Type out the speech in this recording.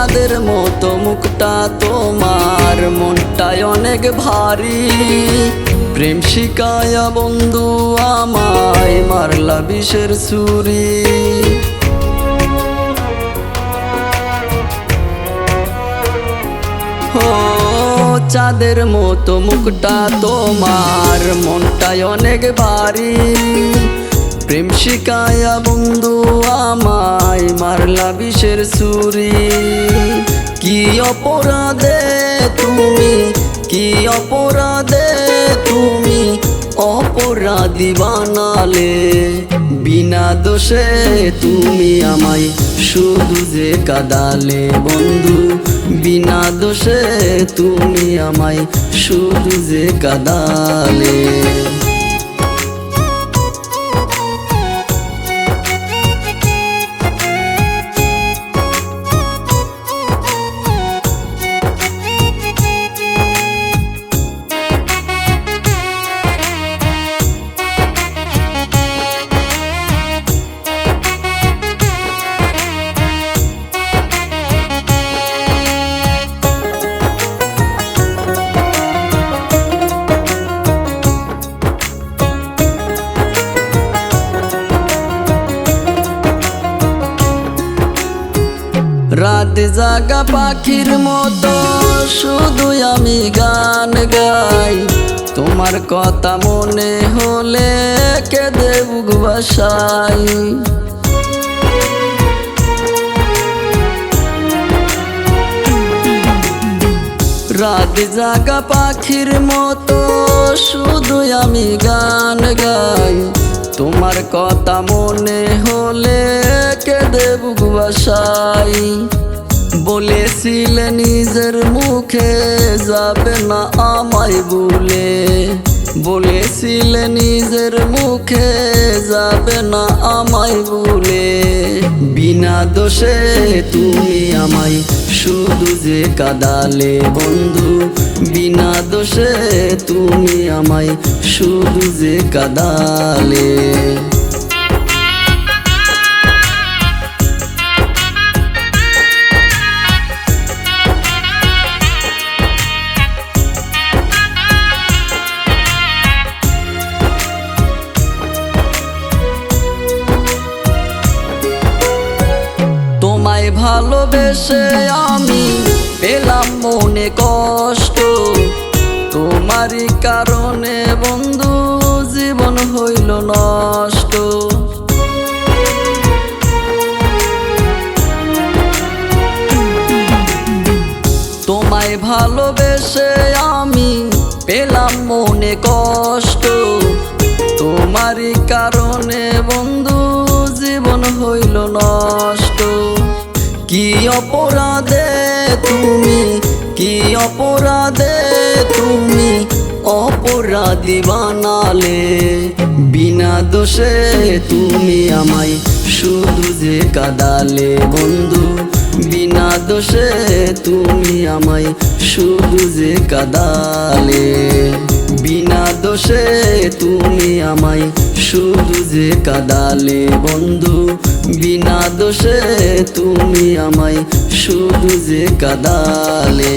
মতো মুখটা তোমার মনটাই অনেক ভারী। প্রেম শিকায়া বন্ধু আমায় মারলা বিষের ছুরি। চাঁদের মতো মুখটা তোমার মনটাই অনেক ভারী। প্রেম শিকায়া বন্ধু আমায় মারলা বিষের ছুরি। কি অপরাধে তুমি, কি অপরাধে তুমি অপরাধী বানালে? বিনা দোষে তুমি আমায় শুধু যে কাদালে বন্ধু। বিনা দোষে তুমি আমায় শুধু যে কাদালে। রাত জাগা পাখির মতো শুধু আমি গান গাই। তোমার কথা মনে হলে কেঁদে বুক বাসাই রাত জাগা পাখির মতো শুধু আমি গান গাই। তোমার কথা মনে হলে বুক বাসাই। বলেছিলে নিজের মুখে যাবে না আমায় বলে। বলেছিলে নিজের মুখে যাবে না আমায় বলে। বিনা দোষে তুমি আমায় শুধু যে কাদালে বন্ধু। বিনা দোষে তুমি আমায় শুধু যে কাদালে। ভালোবেসে আমি পেলাম মনে কষ্ট। তোমারই কারণে বন্ধু, জীবন হইল নষ্ট। তোমায় ভালোবেসে আমি পেলাম মনে কষ্ট। তোমারই কারণে বন্ধু, জীবন হইল নষ্ট। কি অপরাধে তুমি? কি অপরাধে তুমি? অপরাধী বানালে বিনা দোষে তুমি আমায় শুধু যে কাদালে বন্ধু। বিনা দোষে তুমি আমায় শুধু যে কাদালে। বিনা দোষে তুমি আমায় শুধু যে কাদালে বন্ধু। বিনা দোষে তুমি আমায় শুধু যে কাদালে।